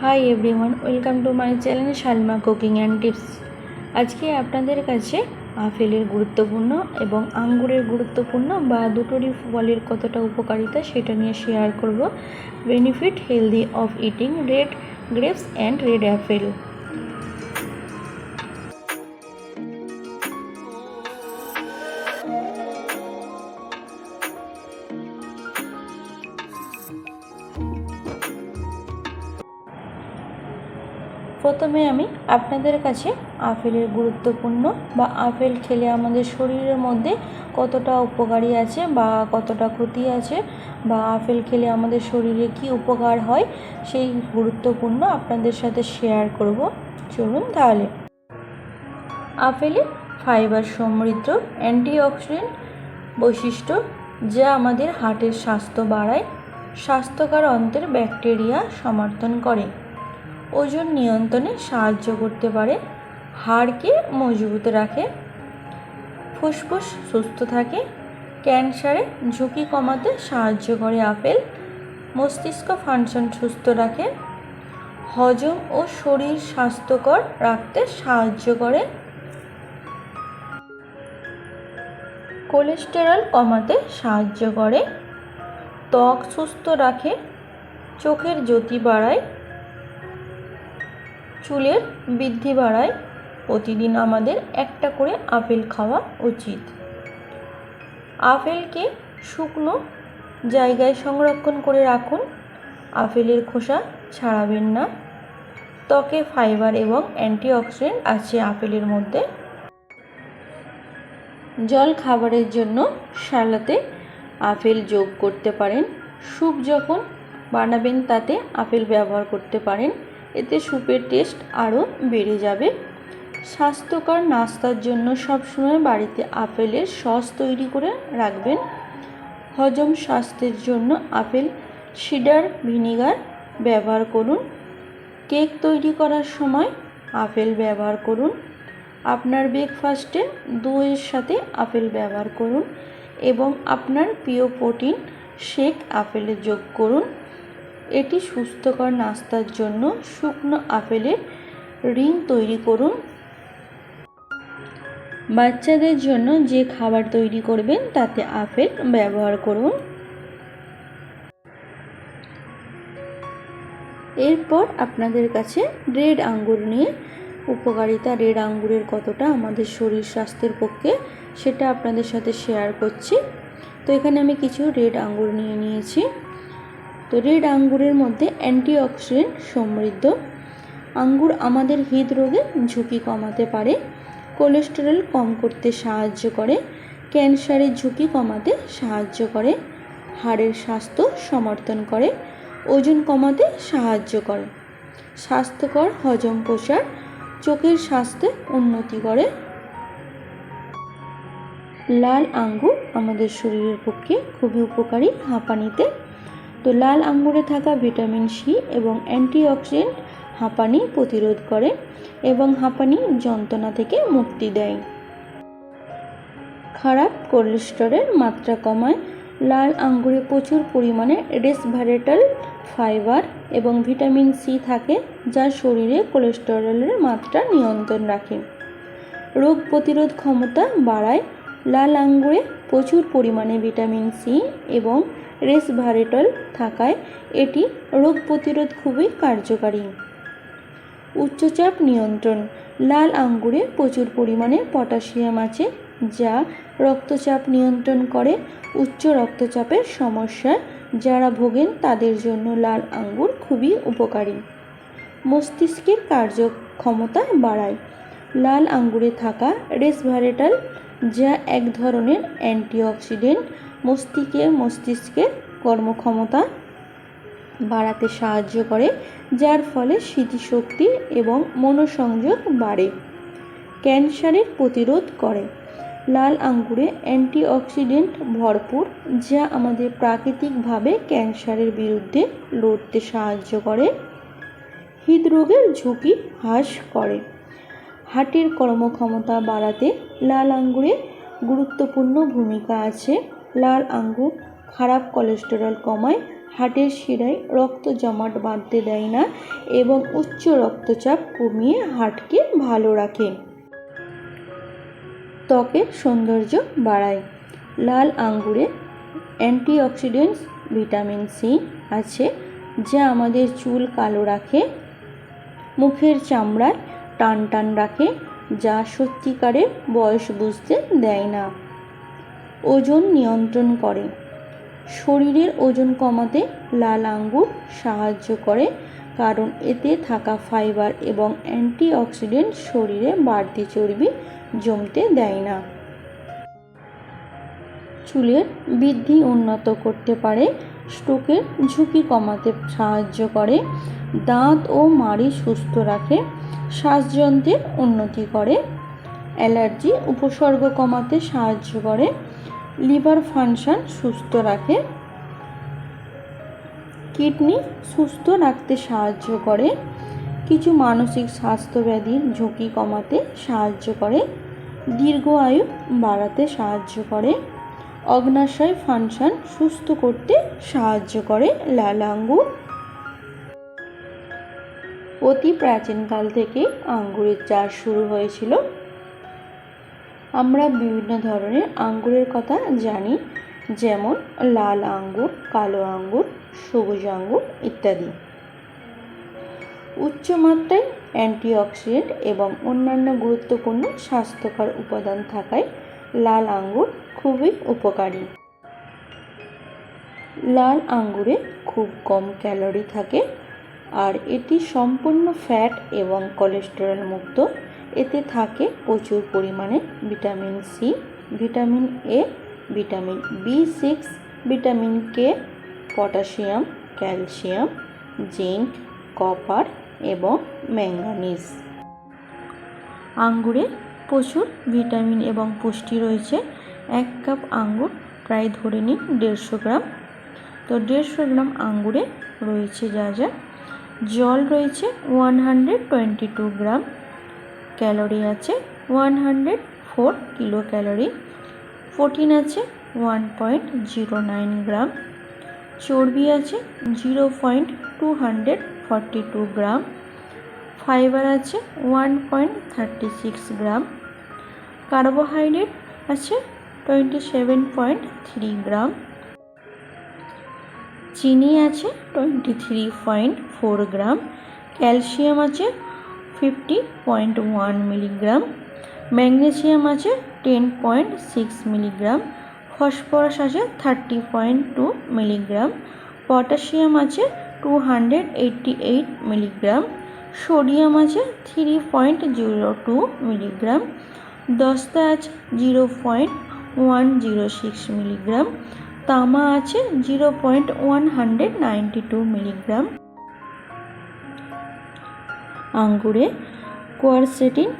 Hi everyone welcome to my channel Salma cooking and tips আজকে আপনাদের কাছে আপেলের গুরুত্বপূর্ণ এবং আঙ্গুরের গুরুত্বপূর্ণ বা দুটোরই ফলের কতটা উপকারিতা সেটা নিয়ে শেয়ার করব। Benefit healthy of eating red grapes and red apple প্রথমে আমি আপনাদের কাছে আপেলের গুরুত্বপূর্ণ বা আপেল খেলে আমাদের শরীরের মধ্যে কতটা উপকারী আছে বা কতটা ক্ষতি আছে বা আপেল খেলে আমাদের শরীরে কি উপকার হয়, সেই গুরুত্বপূর্ণ আপনাদের সাথে শেয়ার করব। চলুন তাহলে। আপেলে ফাইবার সমৃদ্ধ অ্যান্টিঅক্সিডেন্ট বৈশিষ্ট্য যা আমাদের হার্টের স্বাস্থ্য বাড়ায়, স্বাস্থ্যকর অন্তের ব্যাকটেরিয়া সমর্থন করে। ওজন নিয়ন্ত্রণে সাহায্য করতে পারে। হাড়কে মজবুত রাখে। ফুসফুস সুস্থ থাকে। ক্যান্সারে ঝুঁকি কমাতে সাহায্য করে আপেল। মস্তিষ্ক ফাংশন সুস্থ রাখে। হজম ও শরীর স্বাস্থ্যকর রাখতে সাহায্য করে। কোলেস্টেরল কমাতে সাহায্য করে। ত্বক সুস্থ রাখে। চোখের জ্যোতি বাড়ায়। চুলের বৃদ্ধি বাড়ায়। প্রতিদিন আমাদের একটা করে আপেল খাওয়া উচিত। আপেলকে শুকনো জায়গায় সংরক্ষণ করে রাখুন। আপেলের খোসা ছাড়াবেন না। ত্বকে ফাইবার এবং অ্যান্টিঅক্সিডেন্ট আছে আপেলের মধ্যে। জল খাবারের জন্য সালাতে আপেল যোগ করতে পারেন। স্যুপ যখন বানাবেন তাতে আপেল ব্যবহার করতে পারেন। এতে স্যুপের টেস্ট আরও বেড়ে যাবে। স্বাস্থ্যকর নাস্তার জন্য সবসময় বাড়িতে আপেলের সস তৈরি করে রাখবেন। হজম স্বাস্থ্যের জন্য আপেল, সিডার ভিনিগার ব্যবহার করুন। কেক তৈরি করার সময় আপেল ব্যবহার করুন। আপনার ব্রেকফাস্টে দইয়ের সাথে আপেল ব্যবহার করুন এবং আপনার প্রিয় প্রোটিন শেক আপেলে যোগ করুন। এটি সুস্থকর নাস্তার জন্য শুকনো আপেলের রিং তৈরি করুন। বাচ্চাদের জন্য যে খাবার তৈরি করবেন, তাতে আপেল ব্যবহার করুন। এরপর আপনাদের কাছে রেড আঙ্গুর নিয়ে, উপকারিতা রেড আঙ্গুরের কতটা আমাদের শরীর স্বাস্থ্যের পক্ষে, সেটা আপনাদের সাথে শেয়ার করছি। তো এখানে আমি কিছু রেড আঙ্গুর নিয়ে নিয়েছি। তো রেড আঙ্গুরের মধ্যে অ্যান্টিঅক্সিডেন্ট সমৃদ্ধ। আঙ্গুর আমাদের হৃদরোগের ঝুঁকি কমাতে পারে, কোলেস্টেরল কম করতে সাহায্য করে, ক্যান্সারের ঝুঁকি কমাতে সাহায্য করে, হাড়ের স্বাস্থ্য সমর্থন করে, ওজন কমাতে সাহায্য করে। স্বাস্থ্যকর হজম প্রসার চোখের স্বাস্থ্যে উন্নতি করে। লাল আঙ্গুর আমাদের শরীরের পক্ষে খুবই উপকারী হাঁপানিতে তো লাল আঙ্গুরে থাকা ভিটামিন সি এবং অ্যান্টিঅক্সিডেন্ট হাঁপানি প্রতিরোধ করে এবং হাঁপানি যন্ত্রণা থেকে মুক্তি দেয়। খারাপ কোলেস্টেরলের মাত্রা কমায়। লাল আঙ্গুরে প্রচুর পরিমাণে রেসভারেটাল ফাইবার এবং ভিটামিন সি থাকে যা শরীরে কোলেস্টেরলের মাত্রা নিয়ন্ত্রণ রাখে। রোগ প্রতিরোধ ক্ষমতা বাড়ায়। লাল আঙ্গুরে প্রচুর পরিমাণে ভিটামিন সি এবং রেসভারেটল থাকায় এটি রোগ প্রতিরোধ খুবই কার্যকারী। উচ্চচাপ নিয়ন্ত্রণ, লাল আঙ্গুরে প্রচুর পরিমাণে পটাশিয়াম আছে, যা রক্তচাপ নিয়ন্ত্রণ করে উচ্চ রক্তচাপের সমস্যা। যারা ভোগেন তাদের জন্য লাল আঙ্গুর খুবই উপকারী। মস্তিষ্কের কার্যক্ষমতা বাড়ায়। লাল আঙ্গুরে থাকা রেসভারেটাল যা এক ধরনের অ্যান্টিঅক্সিডেন্ট মস্তিষ্কে মস্তিষ্কের কর্মক্ষমতা বাড়াতে সাহায্য করে, যার ফলে স্মৃতিশক্তি এবং মনোসংযোগ বাড়ে। ক্যান্সারের প্রতিরোধ করে। লাল আঙ্গুরে অ্যান্টিঅক্সিডেন্ট ভরপুর, যা আমাদের প্রাকৃতিকভাবে ক্যান্সারের বিরুদ্ধে লড়তে সাহায্য করে। হৃদরোগের ঝুঁকি হ্রাস করে। হার্টের কর্মক্ষমতা বাড়াতে লাল আঙ্গুরে গুরুত্বপূর্ণ ভূমিকা আছে। লাল আঙ্গুর, খারাপ কোলেস্টেরল কমায় হার্টের শিরায় রক্ত জমাট বাঁধতে দেয় না এবং উচ্চ রক্তচাপ কমিয়ে হার্টকে ভালো রাখে। ত্বকের সৌন্দর্য বাড়ায়। লাল আঙ্গুরে অ্যান্টিঅক্সিডেন্টস, ভিটামিন সি আছে যা আমাদের চুল কালো রাখে, মুখের চামড়ায় টান টান রাখে যা সত্যিকারের বয়স বুঝতে দেয় না। ওজন নিয়ন্ত্রণ করে। শরীরের ওজন কমাতে লাল আঙ্গুর সাহায্য করে, কারণ এতে থাকা ফাইবার এবং অ্যান্টিঅক্সিডেন্ট শরীরে বাড়তি চর্বি জমতে দেয় না। চুলের বৃদ্ধি উন্নত করতে পারে, স্ট্রোকের ঝুঁকি কমাতে সাহায্য করে, দাঁত ও মাড়ি সুস্থ রাখে, শ্বাসযন্ত্রের উন্নতি করে, অ্যালার্জি, উপসর্গ কমাতে সাহায্য করে লিভার ফাংশন সুস্থ রাখে। কিডনি সুস্থ রাখতে সাহায্য করে। কিছু মানসিক স্বাস্থ্য ব্যাধির ঝুঁকি কমাতে সাহায্য করে। দীর্ঘ আয়ু বাড়াতে সাহায্য করে। অগ্নাশয় ফাংশন সুস্থ করতে সাহায্য করে লাল আঙ্গুর অতি প্রাচীনকাল থেকে আঙ্গুরের চাষ শুরু হয়েছিল। আমরা বিভিন্ন ধরনের আঙ্গুরের কথা জানি, যেমন লাল আঙ্গুর, কালো আঙ্গুর, সবুজ আঙ্গুর ইত্যাদি। উচ্চমাত্রায় অ্যান্টিঅক্সিডেন্ট এবং অন্যান্য গুরুত্বপূর্ণ স্বাস্থ্যকর উপাদান থাকায় লাল আঙ্গুর খুবই উপকারী। লাল আঙ্গুরে খুব কম ক্যালোরি থাকে আর এটি সম্পূর্ণ ফ্যাট এবং কোলেস্টেরল মুক্ত এতে থাকে প্রচুর পরিমাণে vitamin C vitamin A vitamin B six vitamin K potassium, calcium, zinc, copper এবং ম্যাঙ্গানিজ আঙ্গুরে প্রচুর ভিটামিন এবং পুষ্টি রয়েছে। এক কাপ আঙ্গুর প্রায় ধরে নিন দেড়শো গ্রাম। তো দেড়শো গ্রাম আঙ্গুরে রয়েছে যা যা। জল রয়েছে one hundred twenty two gram. Calorie আছে one hundred four kilo calorie protein আছে one point zero nine gram. চর্বি আছে zero point two hundred forty two gram. Fibre আছে one point thirty six gram. Carbohydrate আছে twenty seven point three gram. চিনি আছে twenty three point four gram. Calcium আছে fifty point one milligram, magnesium আছে ten point six milligram, phosphorus আছে thirty point two milligram, potassium আছে two hundred eighty eight milligram, sodium আছে three point zero two milligram, দস্তা আছে zero point one zero six milligram, তামা আছে zero point one hundred ninety two milligram. আঙ্গুরে, quercetin,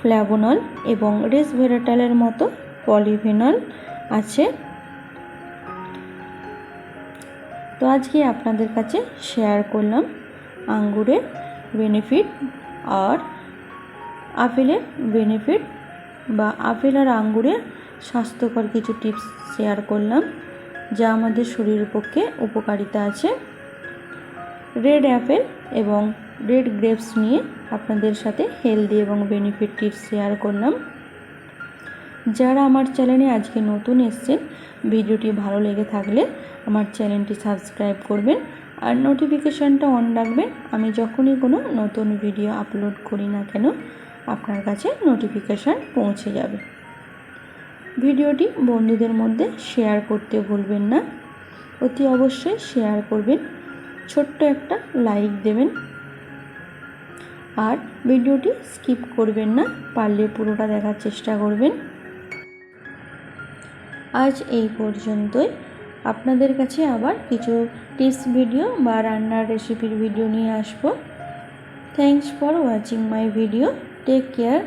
flavonol এবং রেসভেরাটালের মতো polyphenol আছে। তো আজকে আপনাদের কাছে শেয়ার করলাম আঙ্গুরের বেনিফিট আর আপেলের বেনিফিট বা আপেল আর আঙ্গুরের স্বাস্থ্যকর কিছু টিপস শেয়ার করলাম যা আমাদের শরীরের পক্ষে উপকারিতা আছে। রেড অ্যাপেল এবং রেড গ্রেপস নিয়ে আপনাদের সাথে হেলদি এবং বেনিফিট টিপস শেয়ার করলাম। যারা আমার চ্যানেলে আজকে নতুন এসছেন, ভিডিওটি ভালো লেগে থাকলে আমার চ্যানেলটি সাবস্ক্রাইব করবেন আর নোটিফিকেশানটা অন রাখবেন। আমি যখনই কোনো নতুন ভিডিও আপলোড করি না কেন, আপনার কাছে নোটিফিকেশান পৌঁছে যাবে। ভিডিওটি বন্ধুদের মধ্যে শেয়ার করতে ভুলবেন না। অতি অবশ্যই শেয়ার করবেন। ছোট্ট একটা লাইক দেবেন। আর ভিডিওটি স্কিপ করবেন না, পারলে পুরোটা দেখার চেষ্টা করবেন। আজ এই পর্যন্তই। আপনাদের কাছে আবার কিছু টিপস ভিডিও বা রান্নার রেসিপির ভিডিও নিয়ে আসব। Thanks for watching my video take care